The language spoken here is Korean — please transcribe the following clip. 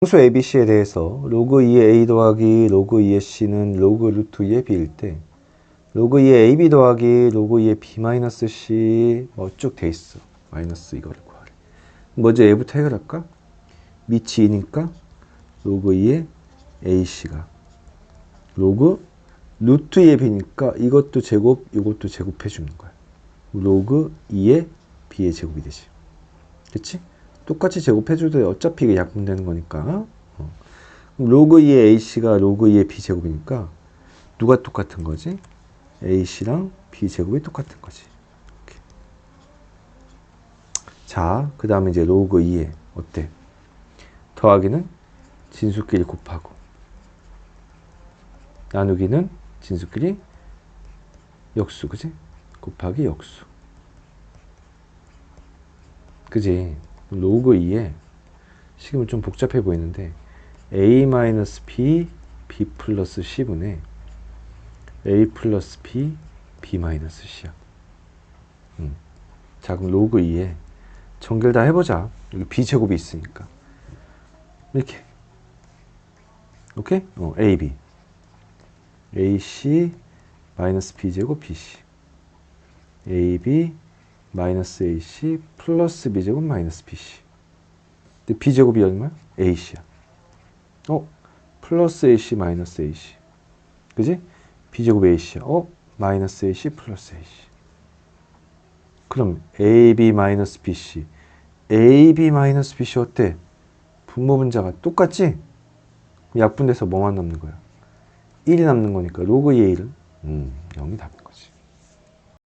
함수 ABC에 대해서 로그 2의 A 더하기 로그 2의 C는 로그 루트 2의 B일 때 로그 2의 AB 더하기 로그 2의 B 마이너스 C 뭐 쭉 돼 있어. 마이너스 이거를 구하래. 먼저 얘부터 해결할까? 밑이 2니까 로그 2의 AC가 로그 루트 2의 B니까 이것도 제곱 이것도 제곱해 주는 거야. 로그 2의 B의 제곱이 되지. 그치? 똑같이 제곱해줘도 어차피 이게 약분되는 거니까. 어. 로그 2의 AC가 로그 2의 B제곱이니까 누가 똑같은 거지? AC랑 B제곱이 똑같은 거지. 이렇게. 자, 그 다음에 이제 로그 2에 어때? 더하기는 진수끼리 곱하고 나누기는 진수끼리 역수, 그지? 곱하기 역수. 그지? 로그 2에 식음은 좀 복잡해 보이는데 a-b b 플러스 c분의 a 플러스 b b 마이너스 c야. 음. 자 그럼 로그 2에 정결 다 해보자. 여기 b제곱이 있으니까 이렇게 오케이? 어, ab ac 마이너스 b제곱 bc ab 마이너스 AC 플러스 B제곱 마이너스 BC. 근데 B제곱이 얼마야? AC야. 어? 플러스 AC 마이너스 AC. 그지? B제곱 AC야. 어? 마이너스 AC 플러스 AC. 그럼 AB 마이너스 BC. AB 마이너스 BC 어때? 분모 분자가 똑같지? 약분돼서 뭐만 남는 거야? 1이 남는 거니까 로그 2의 1은 음, 0이 답